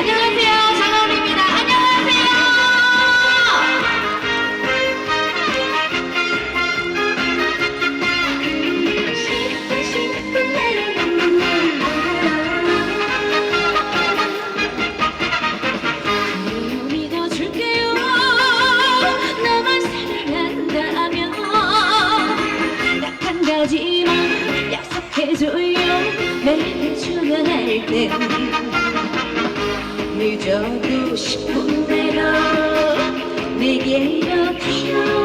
안녕하세요. 내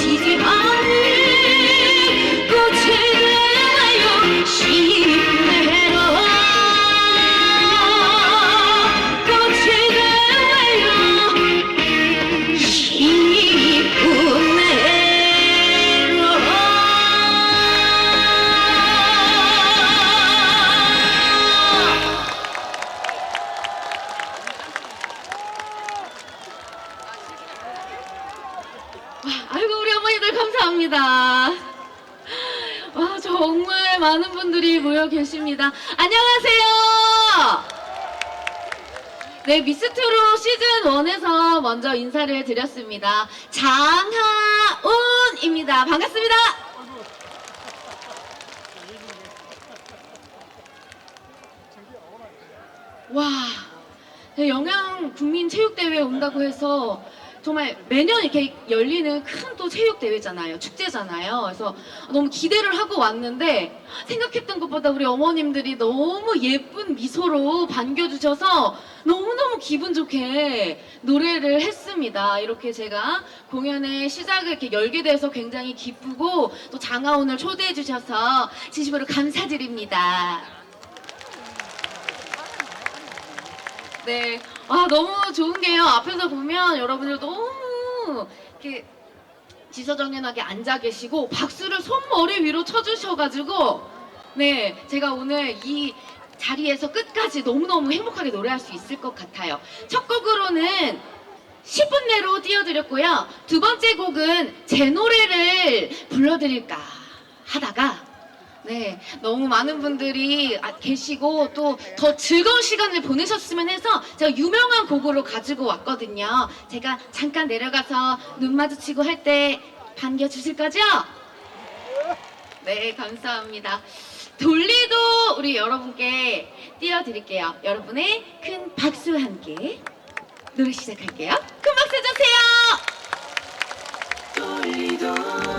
영원 정말 많은 분들이 모여 계십니다. 안녕하세요. 네 미스트로 시즌 1에서 먼저 인사를 드렸습니다. 장하운입니다. 반갑습니다. 와 네, 영양 국민 체육대회 온다고 해서 정말 매년 이렇게 열리는 큰 또 체육 대회잖아요. 축제잖아요. 그래서 너무 기대를 하고 왔는데 생각했던 것보다 우리 어머님들이 너무 예쁜 미소로 반겨주셔서 너무너무 기분 좋게 노래를 했습니다. 이렇게 제가 공연의 시작을 이렇게 열게 돼서 굉장히 기쁘고 또 장하온을 초대해 주셔서 진심으로 감사드립니다. 네. 아, 너무 좋은 게요. 앞에서 보면 여러분들 너무 이렇게 지서정연하게 앉아 계시고 박수를 손머리 위로 쳐주셔가지고 네. 제가 오늘 이 자리에서 끝까지 너무너무 행복하게 노래할 수 있을 것 같아요. 첫 곡으로는 10분 내로 띄워드렸고요. 두 번째 곡은 제 노래를 불러드릴까 하다가 네, 너무 많은 분들이 아- 계시고 또 더 즐거운 시간을 보내셨으면 해서 제가 유명한 곡으로 가지고 왔거든요. 제가 잠깐 내려가서 눈 마주치고 할 때 반겨주실 거죠? 네, 감사합니다. 돌리도 우리 여러분께 띄워드릴게요. 여러분의 큰 박수와 함께 노래 시작할게요. 큰 박수 주세요. 자,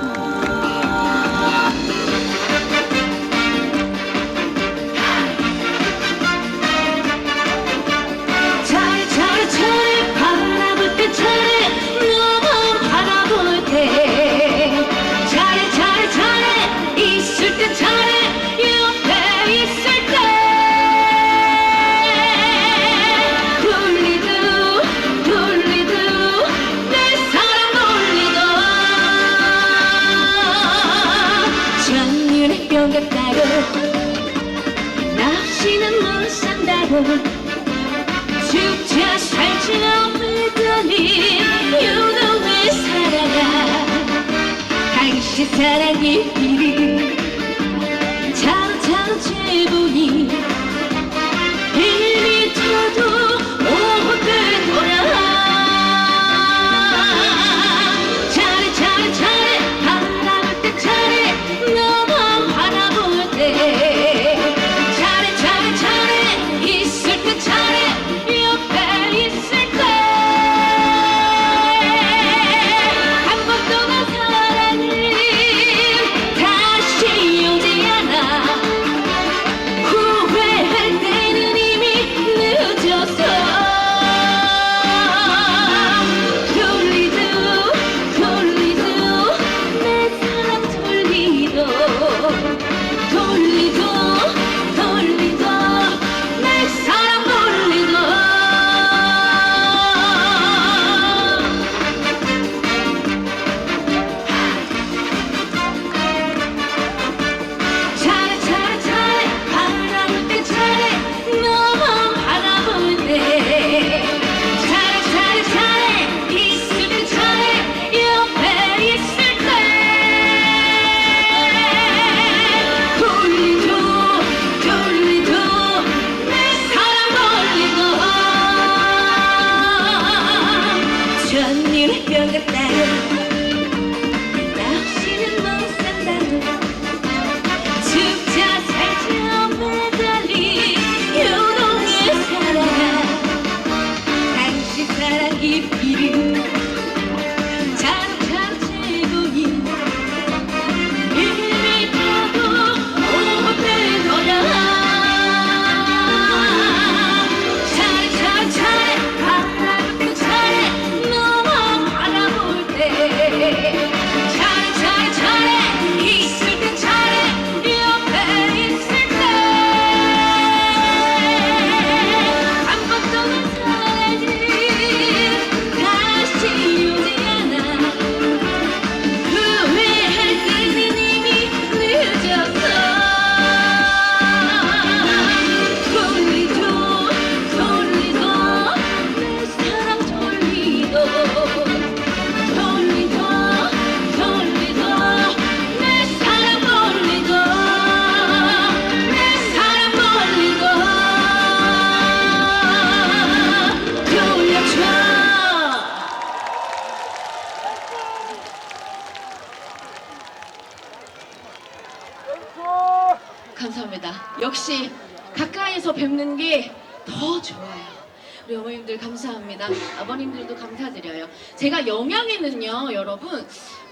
뵙는 게 더 좋아요. 우리 어머님들 감사합니다. 아버님들도 감사드려요. 제가 영양에는요, 여러분,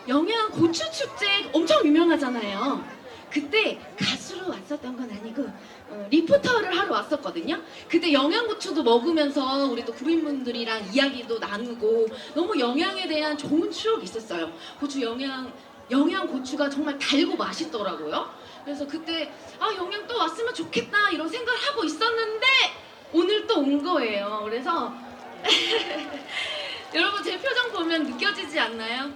영양 고추 축제 엄청 유명하잖아요. 그때 가수로 왔었던 건 아니고 어, 리포터를 하러 왔었거든요. 그때 영양고추도 먹으면서 우리 또 구민분들이랑 이야기도 나누고 너무 영양에 대한 좋은 추억이 있었어요. 고추 영양 영양 고추가 정말 달고 맛있더라고요. 그래서 그때 아 영양 또 왔으면 좋겠다 이런 생각을 하고 있었는데 오늘 또 온 거예요. 그래서 여러분 제 표정 보면 느껴지지 않나요?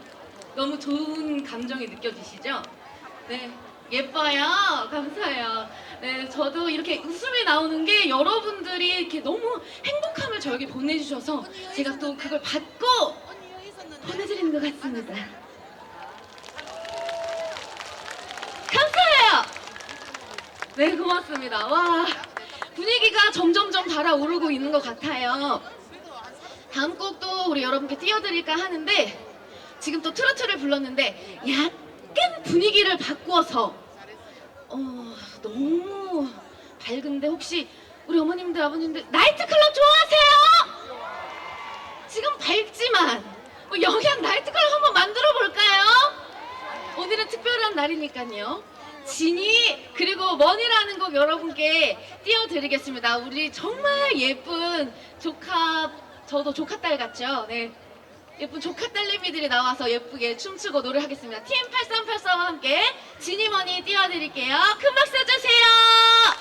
너무 좋은 감정이 느껴지시죠? 네. 예뻐요. 감사해요. 네, 저도 이렇게 웃음이 나오는 게 여러분들이 이렇게 너무 행복함을 저에게 보내주셔서 제가 또 그걸 받고 보내드리는 것 같습니다. 감사해요. 네, 고맙습니다. 와, 분위기가 점점점 달아오르고 있는 것 같아요. 다음 곡도 우리 여러분께 띄워드릴까 하는데 지금 또 트로트를 불렀는데 약간 분위기를 바꾸어서 어, 너무 밝은데 혹시 우리 어머님들 아버님들 나이트클럽 좋아하세요? 지금 밝지만 뭐 영양 나이트클럽 한번 만들어 볼까요? 오늘은 특별한 날이니까요. 진이 그리고 머니라는 곡 여러분께 띄워드리겠습니다. 우리 정말 예쁜 조카 저도 조카 딸 같죠? 네. 예쁜 조카 딸내미들이 나와서 예쁘게 춤추고 노래하겠습니다. 팀 8384와 함께 진이 머니 띄워드릴게요. 큰 박수 주세요.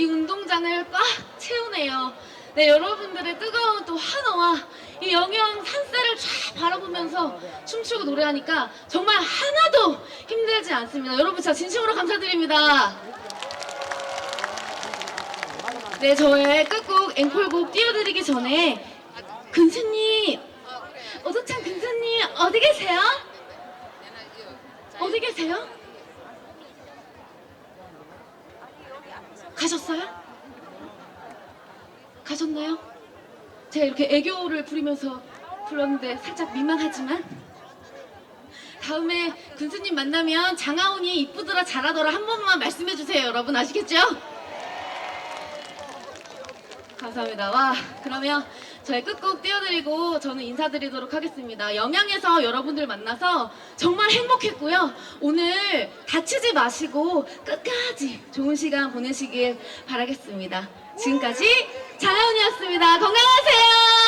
이 운동장을 꽉 채우네요. 네, 여러분들의 뜨거운 또 환호와 이 영영 산세를 쫙 바라보면서 춤추고 노래하니까 정말 하나도 힘들지 않습니다. 여러분 진짜 진심으로 감사드립니다. 네, 저의 끝곡 앵콜곡 띄워드리기 전에 근수님, 오도찬 근수님 어디 계세요? 어디 계세요? 가셨어요? 가셨나요? 제가 이렇게 애교를 부리면서 불렀는데 살짝 민망하지만 다음에 군수님 만나면 장하온이 이쁘더라 잘하더라 한 번만 말씀해 주세요 여러분 아시겠죠? 감사합니다. 와 그러면 저희 끝곡 띄워드리고 저는 인사드리도록 하겠습니다. 영양에서 여러분들 만나서 정말 행복했고요. 오늘 다치지 마시고 끝까지 좋은 시간 보내시길 바라겠습니다. 지금까지 장하온이었습니다. 건강하세요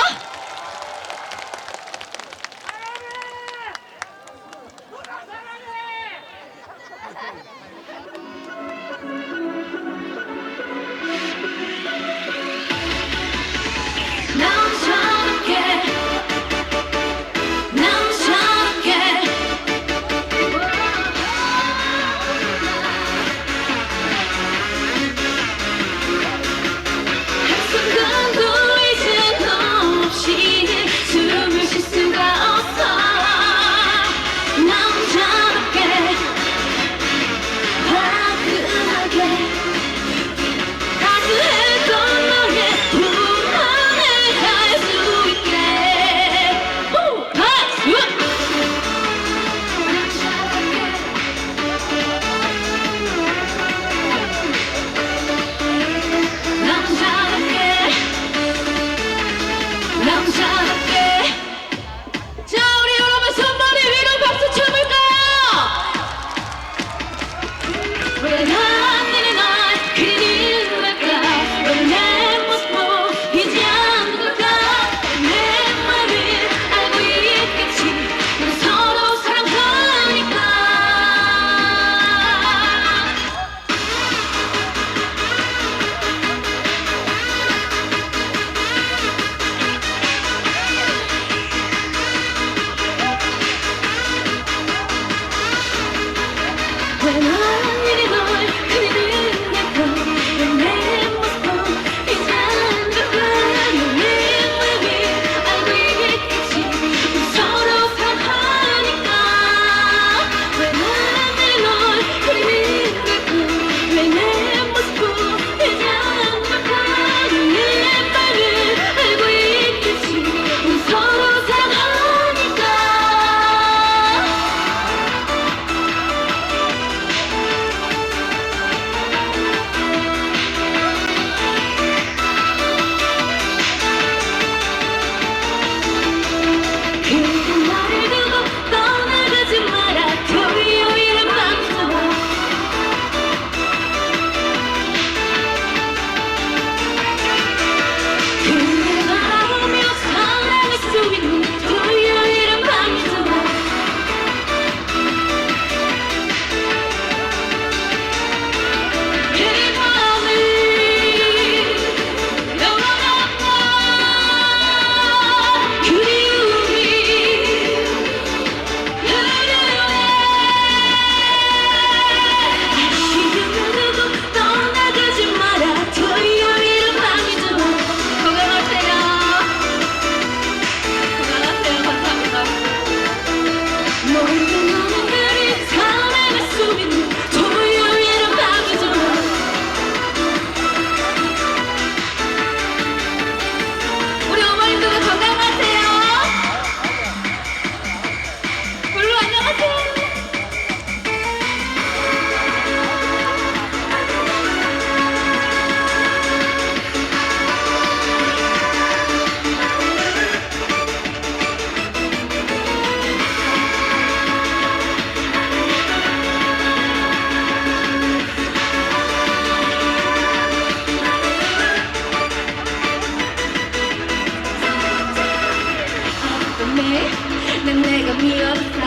미웠어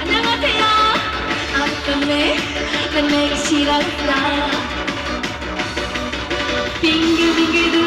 안녕하세요. 아까네 난 내기 싫었어 빙글빙글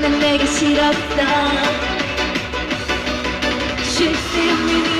난 내가 싫었어. 쉴새